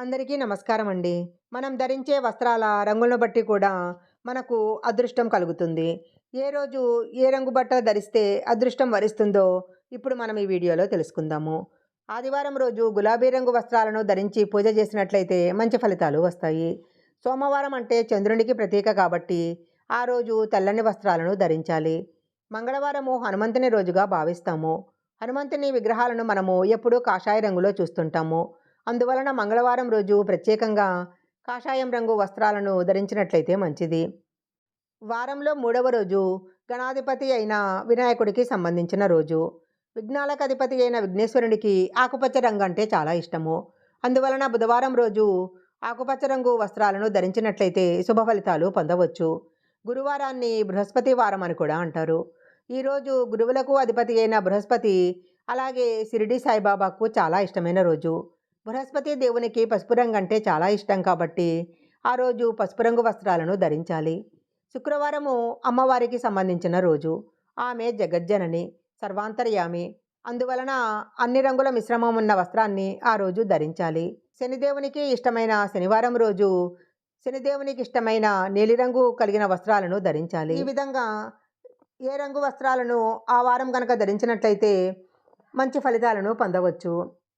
అందరికీ నమస్కారం అండి మనం ధరించే వస్త్రాల రంగులను బట్టి కూడా మనకు అదృష్టం కలుగుతుంది. ఏ రోజు ఏ రంగు బట్టలు ధరిస్తే అదృష్టం వరిస్తుందో ఇప్పుడు మనం ఈ వీడియోలో తెలుసుకుందాము. ఆదివారం రోజు గులాబీ రంగు వస్త్రాలను ధరించి పూజ చేసినట్లయితే మంచి ఫలితాలు వస్తాయి. సోమవారం అంటే చంద్రునికి ప్రతీక కాబట్టి ఆ రోజు తెల్లని వస్త్రాలను ధరించాలి. మంగళవారము హనుమంతుని రోజుగా భావిస్తాము. హనుమంతుని విగ్రహాలను మనము ఎప్పుడూ కాషాయ రంగులో చూస్తుంటాము. అందువలన మంగళవారం రోజు ప్రత్యేకంగా కాషాయం రంగు వస్త్రాలను ధరించినట్లయితే మంచిది. వారంలో మూడవ రోజు గణాధిపతి అయిన వినాయకుడికి సంబంధించిన రోజు. విఘ్నాలకు అధిపతి అయిన విఘ్నేశ్వరునికి ఆకుపచ్చ రంగు అంటే చాలా ఇష్టము. అందువలన బుధవారం రోజు ఆకుపచ్చ రంగు వస్త్రాలను ధరించినట్లయితే శుభ ఫలితాలు పొందవచ్చు. గురువారాన్ని బృహస్పతి వారం అని కూడా అంటారు. ఈరోజు గురువులకు అధిపతి అయిన బృహస్పతి అలాగే షిరిడి సాయిబాబాకు చాలా ఇష్టమైన రోజు. బృహస్పతి దేవునికి పసుపు రంగు అంటే చాలా ఇష్టం కాబట్టి ఆ రోజు పసుపు రంగు వస్త్రాలను ధరించాలి. శుక్రవారము అమ్మవారికి సంబంధించిన రోజు. ఆమె జగజ్జనని సర్వాంతర్యామి. అందువలన అన్ని రంగుల మిశ్రమం ఉన్న వస్త్రాన్ని ఆ రోజు ధరించాలి. శనిదేవునికి ఇష్టమైన శనివారం రోజు శనిదేవునికి ఇష్టమైన నీలిరంగు కలిగిన వస్త్రాలను ధరించాలి. ఈ విధంగా ఏ రంగు వస్త్రాలను ఆ వారం కనుక ధరించినట్లయితే మంచి ఫలితాలను పొందవచ్చు.